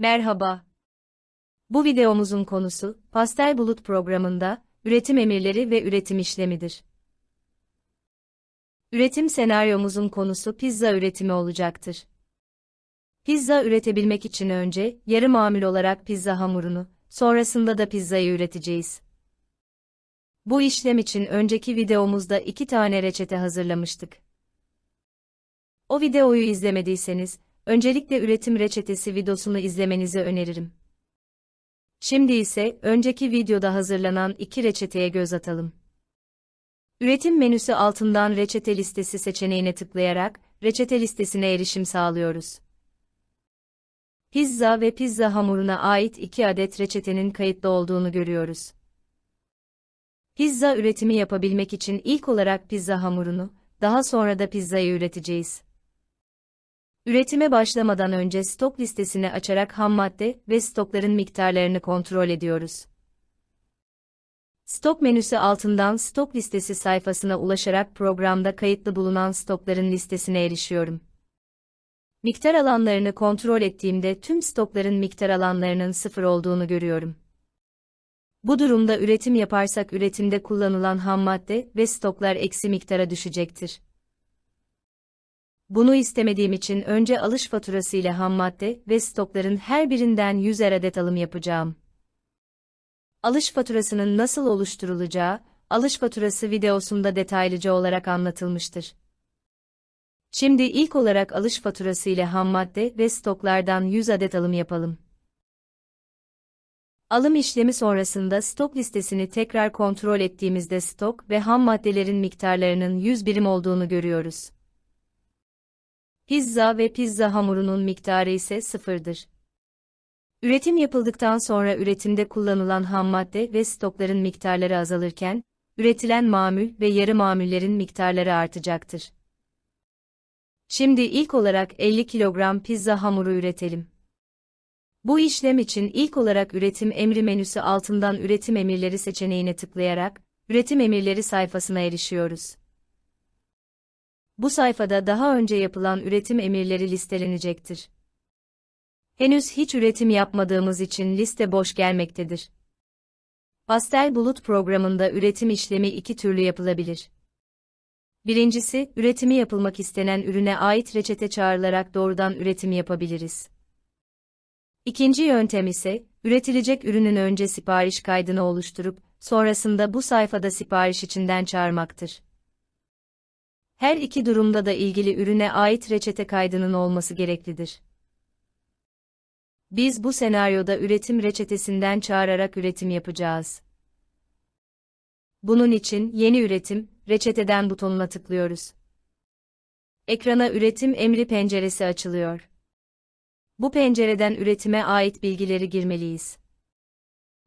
Merhaba. Bu videomuzun konusu, Pastel Bulut programında, üretim emirleri ve üretim işlemidir. Üretim senaryomuzun konusu pizza üretimi olacaktır. Pizza üretebilmek için önce, yarı mamul olarak pizza hamurunu, sonrasında da pizzayı üreteceğiz. Bu işlem için önceki videomuzda iki tane reçete hazırlamıştık. O videoyu izlemediyseniz, öncelikle üretim reçetesi videosunu izlemenizi öneririm. Şimdi ise önceki videoda hazırlanan iki reçeteye göz atalım. Üretim menüsü altından reçete listesi seçeneğine tıklayarak reçete listesine erişim sağlıyoruz. Pizza ve pizza hamuruna ait iki adet reçetenin kayıtlı olduğunu görüyoruz. Pizza üretimi yapabilmek için ilk olarak pizza hamurunu, daha sonra da pizzayı üreteceğiz. Üretime başlamadan önce stok listesini açarak ham madde ve stokların miktarlarını kontrol ediyoruz. Stok menüsü altından stok listesi sayfasına ulaşarak programda kayıtlı bulunan stokların listesine erişiyorum. Miktar alanlarını kontrol ettiğimde tüm stokların miktar alanlarının sıfır olduğunu görüyorum. Bu durumda üretim yaparsak üretimde kullanılan ham madde ve stoklar eksi miktara düşecektir. Bunu istemediğim için önce alış faturası ile ham madde ve stokların her birinden 100 adet alım yapacağım. Alış faturasının nasıl oluşturulacağı, alış faturası videosunda detaylıca olarak anlatılmıştır. Şimdi ilk olarak alış faturası ile ham madde ve stoklardan 100 adet alım yapalım. Alım işlemi sonrasında stok listesini tekrar kontrol ettiğimizde stok ve ham maddelerin miktarlarının 100 birim olduğunu görüyoruz. Pizza ve pizza hamurunun miktarı ise sıfırdır. Üretim yapıldıktan sonra üretimde kullanılan ham madde ve stokların miktarları azalırken, üretilen mamül ve yarı mamullerin miktarları artacaktır. Şimdi ilk olarak 50 kilogram pizza hamuru üretelim. Bu işlem için ilk olarak üretim emri menüsü altından üretim emirleri seçeneğine tıklayarak, üretim emirleri sayfasına erişiyoruz. Bu sayfada daha önce yapılan üretim emirleri listelenecektir. Henüz hiç üretim yapmadığımız için liste boş gelmektedir. Pastel Bulut programında üretim işlemi iki türlü yapılabilir. Birincisi, üretimi yapılmak istenen ürüne ait reçete çağrılarak doğrudan üretim yapabiliriz. İkinci yöntem ise, üretilecek ürünün önce sipariş kaydını oluşturup, sonrasında bu sayfada sipariş içinden çağırmaktır. Her iki durumda da ilgili ürüne ait reçete kaydının olması gereklidir. Biz bu senaryoda üretim reçetesinden çağırarak üretim yapacağız. Bunun için yeni üretim, reçeteden butonuna tıklıyoruz. Ekrana üretim emri penceresi açılıyor. Bu pencereden üretime ait bilgileri girmeliyiz.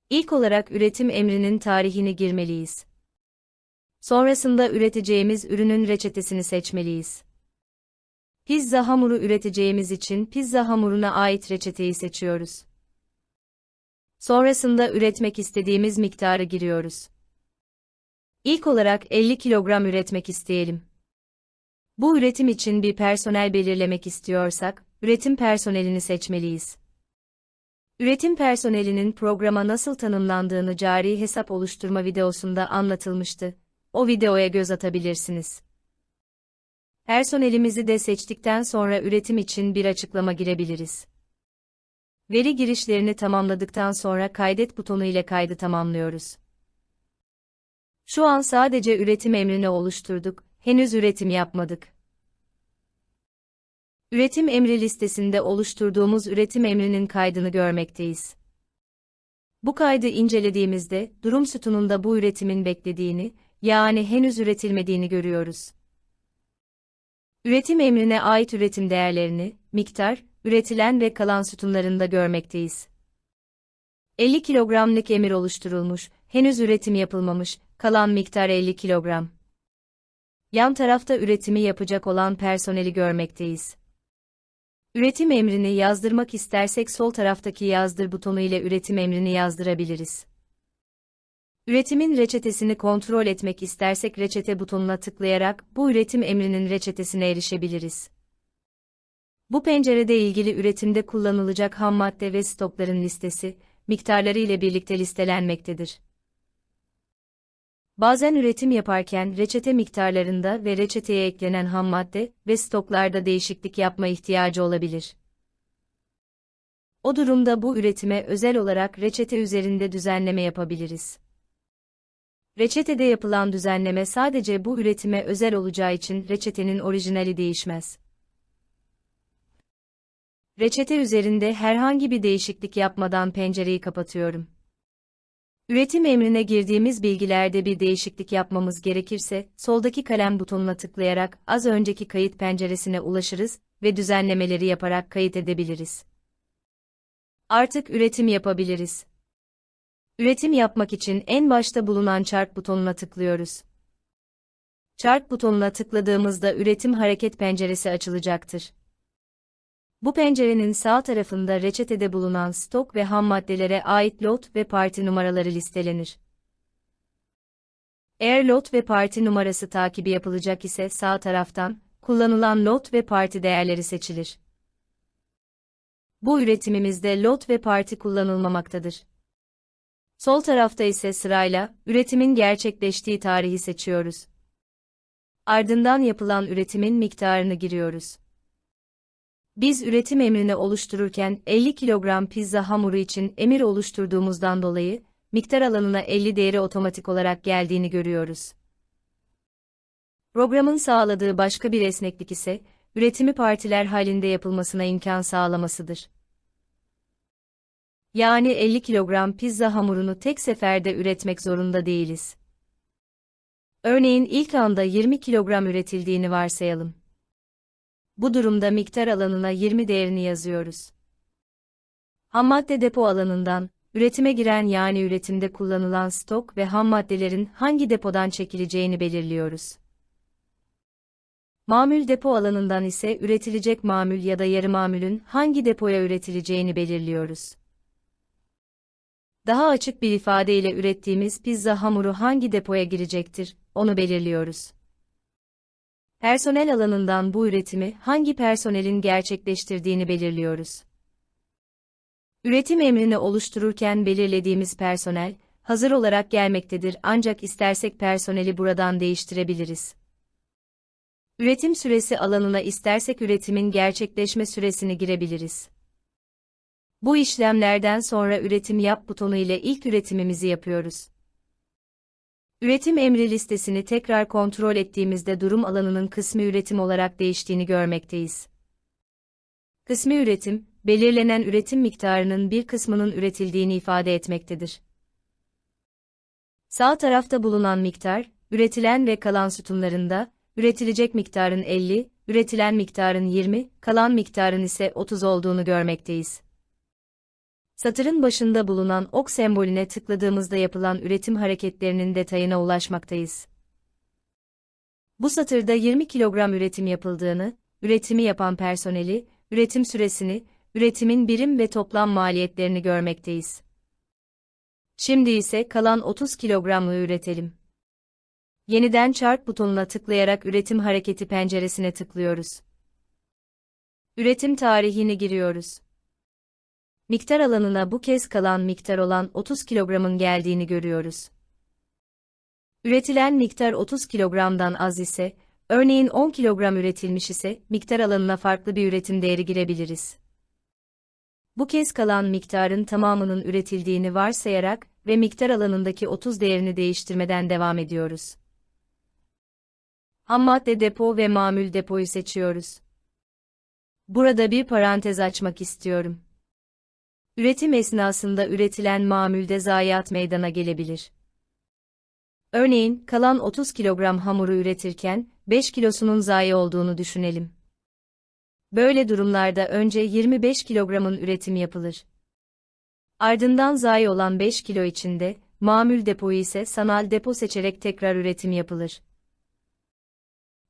İlk olarak üretim emrinin tarihini girmeliyiz. Sonrasında üreteceğimiz ürünün reçetesini seçmeliyiz. Pizza hamuru üreteceğimiz için pizza hamuruna ait reçeteyi seçiyoruz. Sonrasında üretmek istediğimiz miktarı giriyoruz. İlk olarak 50 kilogram üretmek isteyelim. Bu üretim için bir personel belirlemek istiyorsak, üretim personelini seçmeliyiz. Üretim personelinin programa nasıl tanımlandığını cari hesap oluşturma videosunda anlatılmıştı. O videoya göz atabilirsiniz. Personelimizi de seçtikten sonra üretim için bir açıklama girebiliriz. Veri girişlerini tamamladıktan sonra kaydet butonu ile kaydı tamamlıyoruz. Şu an sadece üretim emrini oluşturduk, henüz üretim yapmadık. Üretim emri listesinde oluşturduğumuz üretim emrinin kaydını görmekteyiz. Bu kaydı incelediğimizde, durum sütununda bu üretimin beklediğini, yani henüz üretilmediğini görüyoruz. Üretim emrine ait üretim değerlerini, miktar, üretilen ve kalan sütunlarında görmekteyiz. 50 kilogramlık emir oluşturulmuş, henüz üretim yapılmamış, kalan miktar 50 kilogram. Yan tarafta üretimi yapacak olan personeli görmekteyiz. Üretim emrini yazdırmak istersek sol taraftaki yazdır butonu ile üretim emrini yazdırabiliriz. Üretimin reçetesini kontrol etmek istersek reçete butonuna tıklayarak bu üretim emrinin reçetesine erişebiliriz. Bu pencerede ilgili üretimde kullanılacak ham madde ve stokların listesi, miktarları ile birlikte listelenmektedir. Bazen üretim yaparken reçete miktarlarında ve reçeteye eklenen ham madde ve stoklarda değişiklik yapma ihtiyacı olabilir. O durumda bu üretime özel olarak reçete üzerinde düzenleme yapabiliriz. Reçetede yapılan düzenleme sadece bu üretime özel olacağı için reçetenin orijinali değişmez. Reçete üzerinde herhangi bir değişiklik yapmadan pencereyi kapatıyorum. Üretim emrine girdiğimiz bilgilerde bir değişiklik yapmamız gerekirse, soldaki kalem butonuna tıklayarak az önceki kayıt penceresine ulaşırız ve düzenlemeleri yaparak kayıt edebiliriz. Artık üretim yapabiliriz. Üretim yapmak için en başta bulunan çark butonuna tıklıyoruz. Çark butonuna tıkladığımızda üretim hareket penceresi açılacaktır. Bu pencerenin sağ tarafında reçetede bulunan stok ve ham maddelere ait lot ve parti numaraları listelenir. Eğer lot ve parti numarası takibi yapılacak ise sağ taraftan kullanılan lot ve parti değerleri seçilir. Bu üretimimizde lot ve parti kullanılmamaktadır. Sol tarafta ise sırayla üretimin gerçekleştiği tarihi seçiyoruz. Ardından yapılan üretimin miktarını giriyoruz. Biz üretim emrini oluştururken 50 kilogram pizza hamuru için emir oluşturduğumuzdan dolayı miktar alanına 50 değeri otomatik olarak geldiğini görüyoruz. Programın sağladığı başka bir esneklik ise üretimi partiler halinde yapılmasına imkan sağlamasıdır. Yani 50 kilogram pizza hamurunu tek seferde üretmek zorunda değiliz. Örneğin ilk anda 20 kilogram üretildiğini varsayalım. Bu durumda miktar alanına 20 değerini yazıyoruz. Hammadde depo alanından, üretime giren yani üretimde kullanılan stok ve ham maddelerin hangi depodan çekileceğini belirliyoruz. Mamül depo alanından ise üretilecek mamül ya da yarı mamülün hangi depoya üretileceğini belirliyoruz. Daha açık bir ifadeyle ürettiğimiz pizza hamuru hangi depoya girecektir, onu belirliyoruz. Personel alanından bu üretimi hangi personelin gerçekleştirdiğini belirliyoruz. Üretim emrini oluştururken belirlediğimiz personel, hazır olarak gelmektedir ancak istersek personeli buradan değiştirebiliriz. Üretim süresi alanına istersek üretimin gerçekleşme süresini girebiliriz. Bu işlemlerden sonra üretim yap butonu ile ilk üretimimizi yapıyoruz. Üretim emri listesini tekrar kontrol ettiğimizde durum alanının kısmi üretim olarak değiştiğini görmekteyiz. Kısmi üretim, belirlenen üretim miktarının bir kısmının üretildiğini ifade etmektedir. Sağ tarafta bulunan miktar, üretilen ve kalan sütunlarında, üretilecek miktarın 50, üretilen miktarın 20, kalan miktarın ise 30 olduğunu görmekteyiz. Satırın başında bulunan ok sembolüne tıkladığımızda yapılan üretim hareketlerinin detayına ulaşmaktayız. Bu satırda 20 kilogram üretim yapıldığını, üretimi yapan personeli, üretim süresini, üretimin birim ve toplam maliyetlerini görmekteyiz. Şimdi ise kalan 30 kilogramı üretelim. Yeniden çark butonuna tıklayarak üretim hareketi penceresine tıklıyoruz. Üretim tarihini giriyoruz miktar alanına bu kez kalan miktar olan 30 kilogramın geldiğini görüyoruz. Üretilen miktar 30 kilogramdan az ise, örneğin 10 kilogram üretilmiş ise, miktar alanına farklı bir üretim değeri girebiliriz. Bu kez kalan miktarın tamamının üretildiğini varsayarak ve miktar alanındaki 30 değerini değiştirmeden devam ediyoruz. Ham madde depo ve mamül depoyu seçiyoruz. Burada bir parantez açmak istiyorum. Üretim esnasında üretilen mamülde zayiat meydana gelebilir. Örneğin, kalan 30 kilogram hamuru üretirken, 5 kilosunun zayi olduğunu düşünelim. Böyle durumlarda önce 25 kilogramın üretimi yapılır. Ardından zayi olan 5 kilo içinde, mamül depoyu ise sanal depo seçerek tekrar üretim yapılır.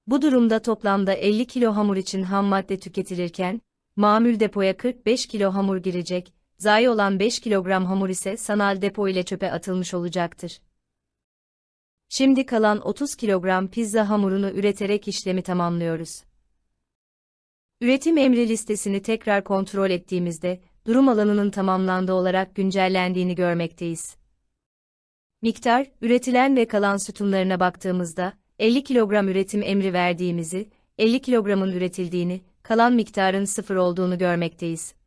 Bu durumda toplamda 50 kilo hamur için ham madde tüketilirken, mamül depoya 45 kilo hamur girecek, zayi olan 5 kilogram hamur ise sanal depo ile çöpe atılmış olacaktır. Şimdi kalan 30 kilogram pizza hamurunu üreterek işlemi tamamlıyoruz. Üretim emri listesini tekrar kontrol ettiğimizde, durum alanının tamamlandı olarak güncellendiğini görmekteyiz. Miktar, üretilen ve kalan sütunlarına baktığımızda, 50 kilogram üretim emri verdiğimizi, 50 kilogramın üretildiğini, kalan miktarın sıfır olduğunu görmekteyiz.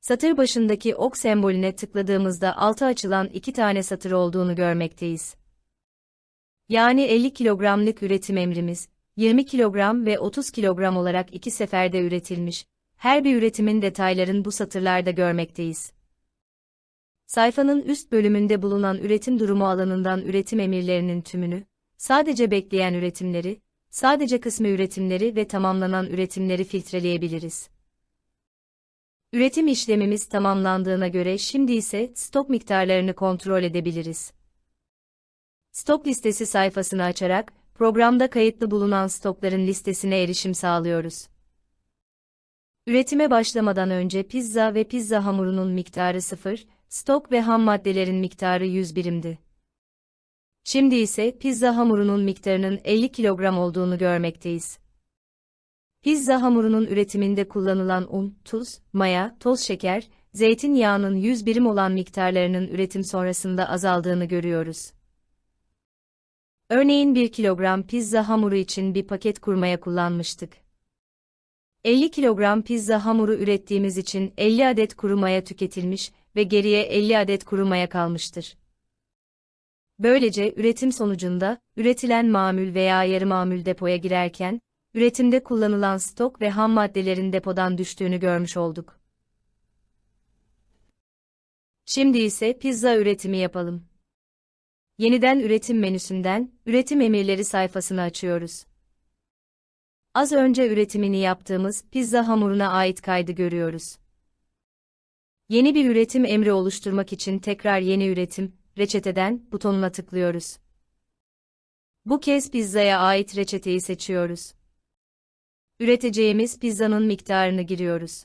Satır başındaki ok sembolüne tıkladığımızda altı açılan iki tane satır olduğunu görmekteyiz. Yani 50 kilogramlık üretim emrimiz, 20 kilogram ve 30 kilogram olarak iki seferde üretilmiş, her bir üretimin detayların bu satırlarda görmekteyiz. Sayfanın üst bölümünde bulunan üretim durumu alanından üretim emirlerinin tümünü, sadece bekleyen üretimleri, sadece kısmı üretimleri ve tamamlanan üretimleri filtreleyebiliriz. Üretim işlemimiz tamamlandığına göre şimdi ise stok miktarlarını kontrol edebiliriz. Stok listesi sayfasını açarak, programda kayıtlı bulunan stokların listesine erişim sağlıyoruz. Üretime başlamadan önce pizza ve pizza hamurunun miktarı 0, stok ve ham maddelerin miktarı 100 birimdi. Şimdi ise pizza hamurunun miktarının 50 kilogram olduğunu görmekteyiz. Pizza hamurunun üretiminde kullanılan un, tuz, maya, toz şeker, zeytinyağının 100 birim olan miktarlarının üretim sonrasında azaldığını görüyoruz. Örneğin 1 kilogram pizza hamuru için bir paket kurmaya kullanmıştık. 50 kilogram pizza hamuru ürettiğimiz için 50 adet kuru maya tüketilmiş ve geriye 50 adet kuru maya kalmıştır. Böylece üretim sonucunda, üretilen mamül veya yarı mamül depoya girerken, üretimde kullanılan stok ve ham maddelerin depodan düştüğünü görmüş olduk. Şimdi ise pizza üretimi yapalım. Yeniden üretim menüsünden, üretim emirleri sayfasını açıyoruz. Az önce üretimini yaptığımız pizza hamuruna ait kaydı görüyoruz. Yeni bir üretim emri oluşturmak için tekrar yeni üretim, reçeteden butonuna tıklıyoruz. Bu kez pizzaya ait reçeteyi seçiyoruz. Üreteceğimiz pizzanın miktarını giriyoruz.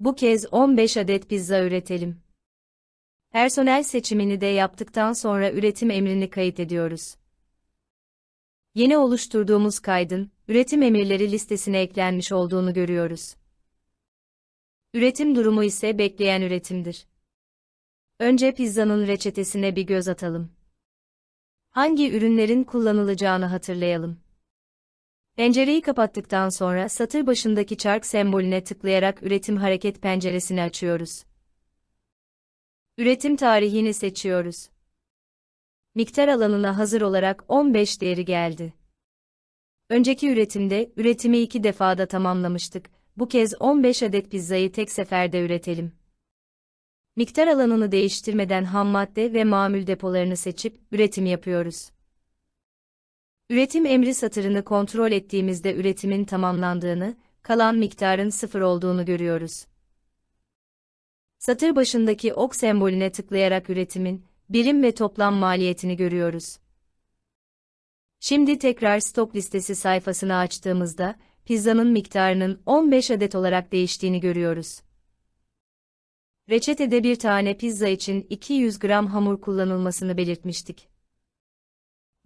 Bu kez 15 adet pizza üretelim. Personel seçimini de yaptıktan sonra üretim emrini kayıt ediyoruz. Yeni oluşturduğumuz kaydın, üretim emirleri listesine eklenmiş olduğunu görüyoruz. Üretim durumu ise bekleyen üretimdir. Önce pizzanın reçetesine bir göz atalım. Hangi ürünlerin kullanılacağını hatırlayalım. Pencereyi kapattıktan sonra satır başındaki çark sembolüne tıklayarak üretim hareket penceresini açıyoruz. Üretim tarihini seçiyoruz. Miktar alanına hazır olarak 15 değeri geldi. Önceki üretimde üretimi iki defada tamamlamıştık. Bu kez 15 adet pizzayı tek seferde üretelim. Miktar alanını değiştirmeden ham madde ve mamül depolarını seçip üretim yapıyoruz. Üretim emri satırını kontrol ettiğimizde üretimin tamamlandığını, kalan miktarın sıfır olduğunu görüyoruz. Satır başındaki ok sembolüne tıklayarak üretimin, birim ve toplam maliyetini görüyoruz. Şimdi tekrar stok listesi sayfasını açtığımızda, pizzanın miktarının 15 adet olarak değiştiğini görüyoruz. Reçetede bir tane pizza için 200 gram hamur kullanılmasını belirtmiştik.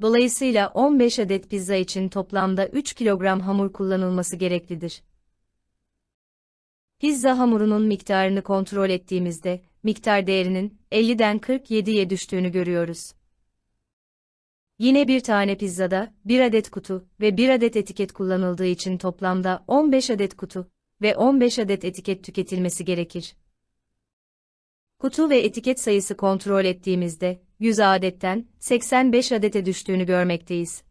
Dolayısıyla 15 adet pizza için toplamda 3 kilogram hamur kullanılması gereklidir. Pizza hamurunun miktarını kontrol ettiğimizde, miktar değerinin 50'den 47'ye düştüğünü görüyoruz. Yine bir tane pizzada, bir adet kutu ve bir adet etiket kullanıldığı için toplamda 15 adet kutu ve 15 adet etiket tüketilmesi gerekir. Kutu ve etiket sayısı kontrol ettiğimizde, 100 adetten 85 adete düştüğünü görmekteyiz.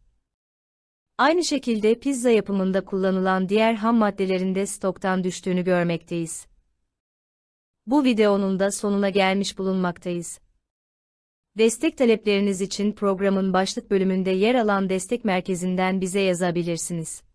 Aynı şekilde pizza yapımında kullanılan diğer ham maddelerin de stoktan düştüğünü görmekteyiz. Bu videonun da sonuna gelmiş bulunmaktayız. Destek talepleriniz için programın başlık bölümünde yer alan destek merkezinden bize yazabilirsiniz.